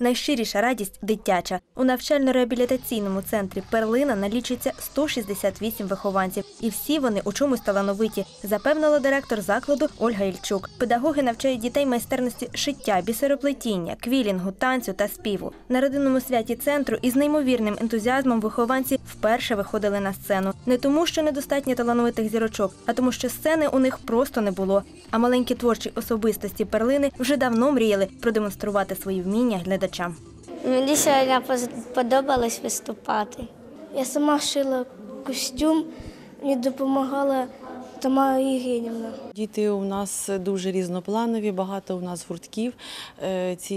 найщиріша радість дитяча. У навчально-реабілітаційному центрі Перлина налічується 168 вихованців, і всі вони у чомусь талановиті, запевнила директор закладу Ольга Ільчук. Педагоги навчають дітей майстерності шиття, бісероплетіння, квілінгу, танцю та співу. На родинному святі центру із неймовірним ентузіазмом вихованці вперше виходили на сцену. Не тому, що недостатньо талановитих зірочок, а тому, що сцени у них просто не було. А маленькі творчі особистості перлини вже давно мріяли продемонструвати свої вміння глядачам. Мені сьогодні поз- подобалось виступати. Я сама шила костюм, мені допомагала Тамара Євгенівна. Діти у нас дуже різнопланові, багато у нас гуртків. Е, Ці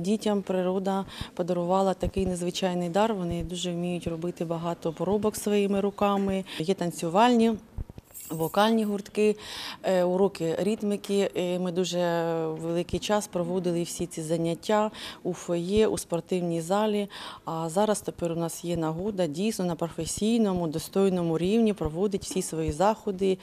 дітям природа подарувала такий незвичайний дар. Вони дуже вміють робити багато поробок своїми руками. Є танцювальні. Вокальні гуртки, е, уроки ритмики. Ми дуже великий час проводили всі ці заняття у фоє, у спортивній залі. А зараз тепер у нас є нагода дійсно на професійному, достойному рівні проводити всі свої заходи.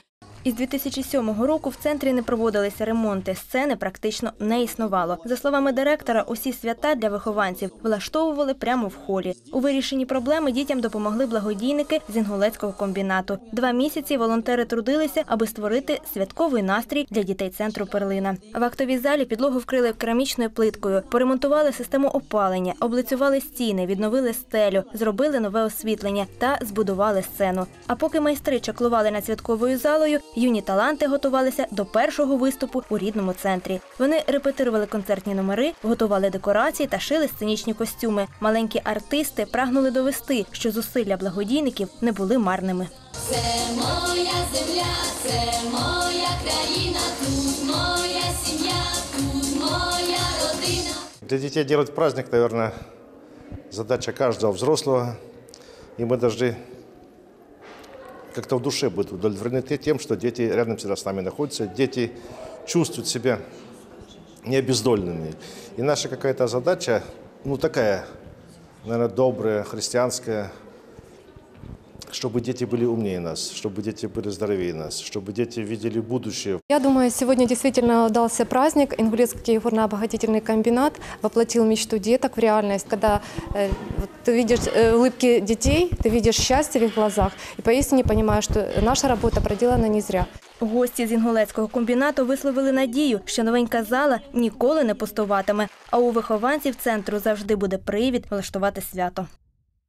Із 2007 року в центрі не проводилися ремонти. Сцени практично не існувало. За словами директора, усі свята для вихованців влаштовували прямо в холі. У вирішенні проблеми дітям допомогли благодійники з інгулецького комбінату. Два місяці волонтери трудилися, аби створити святковий настрій для дітей центру Перлина. В актовій залі підлогу вкрили керамічною плиткою, поремонтували систему опалення, облицювали стіни, відновили стелю, зробили нове освітлення та збудували сцену. А поки майстри чаклували над святковою залою, юні таланти готувалися до першого виступу у рідному центрі. Вони репетирували концертні номери, готували декорації та шили сценічні костюми. Маленькі артисти прагнули довести, що зусилля благодійників не були марними. Для детей делать праздник, наверное, задача каждого взрослого. И мы должны как-то в душе быть удовлетворены тем, что дети рядом всегда с нами находятся. Дети чувствуют себя не обездоленными. И наша какая-то задача, ну такая, наверное, добрая, христианская, чтобы дети были умнее нас, чтобы дети были здоровее нас, чтобы дети видели будущее Я думаю, сегодня действительно удался праздник. Ингулецкий горно-обогатительный комбинат воплотил мечту деток в реальность. Когда э, вот ты видишь э, улыбки детей, ты видишь счастье в их глазах. И поистине понимаешь, что наша работа проделана не зря. Гості з інгулецького комбінату висловили надію, що новенька зала ніколи не пустуватиме, а у вихованців центру завжди буде привід влаштувати свято.